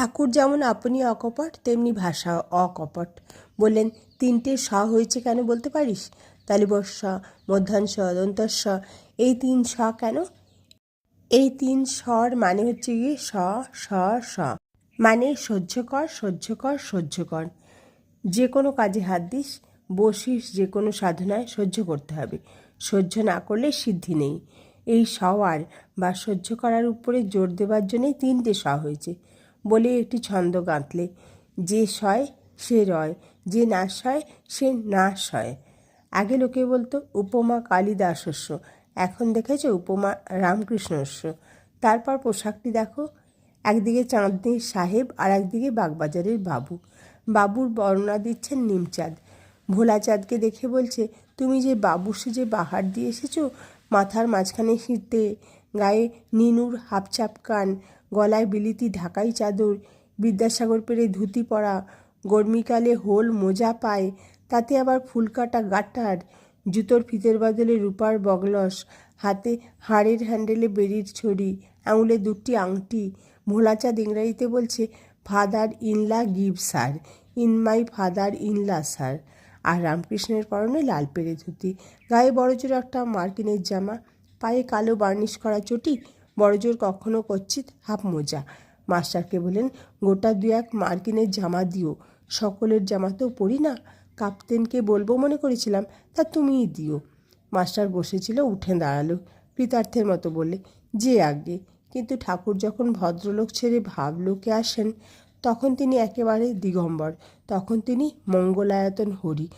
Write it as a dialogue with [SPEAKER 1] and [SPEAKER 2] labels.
[SPEAKER 1] ঠাকুর যেমন আপনি অকপট, তেমনি ভাষা অকপট। বললেন, তিনটে স হয়েছে কেন বলতে পারিস? তালিবস্য মধ্যাংশ দন্তস্ব এই তিন স কেন? এই তিন স্বর মানে হচ্ছে গিয়ে স স স। মানে সহ্য কর সহ্য কর সহ্য কর। যে কোনো কাজে হাত দিস, বসিস, যে কোনো সাধনায় সহ্য করতে হবে। সহ্য না করলে সিদ্ধি নেই। এই সওয়ার বা সহ্য করার উপরে জোর দেওয়ার জন্যই তিনটে স হয়েছে। বলে একটি ছন্দ গাঁথলে, যে সয় সে রয়, যে না সয় সে না সয়। আগে লোকে বলতো, উপমা কালিদাসস্য, এখন দেখেছ উপমা রামকৃষ্ণস্য। তারপর পোশাকটি দেখো, একদিকে চাঁদনির সাহেব আর একদিকে বাগবাজারের বাবু। বাবুর বর্ণনা দিচ্ছেন নিমচাঁদ। ভোলা চাঁদকে দেখে বলছে, তুমি যে বাবু সেজে বাহার দিয়ে এসেছ, মাথার মাঝখানে শীতে গায়ে নিনুর হাফচাপ কান, গলায় বিলিতি ঢাকাই চাদর, বিদ্যাসাগর পেরে ধুতি পরা, গরমিকালে হোল মোজা পায়, তাতে আবার ফুলকাটা গাটার জুতোর ফিতের বদলে রূপার বগলস, হাতে হাড়ের হ্যান্ডেলে বেরির ছড়ি, আঙুলে দুটি আংটি ভোলাচাঁদ ইংরাজিতে বলছে, father in law give sir in my father in law sir আর রামকৃষ্ণের পরনে লাল পেরে ধুতি, গায়ে বড় বড়জোর একটা মার্কিনের জামা পায়ে কালো বার্নিশ করা চটি, বড়জোর কখনো কচ্ছিত হাফ মোজা। মাস্টারকে বলেন গোটা দু এক মার্কিনের জামা দিও। সকলের জামা তো পরি না। কাপ্তেনকে বলব মনে করেছিলাম, তা তুমিই দিও। মাস্টার বসেছিল, উঠে দাঁড়াল। কৃতার্থের মতো বললে, যে আগে কিন্তু ঠাকুর যখন ভদ্রলোক ছেড়ে ভাবলোকে আসেন, তখন তিনি একেবারে দিগম্বর, তখন তিনি মঙ্গলায়তন হরি।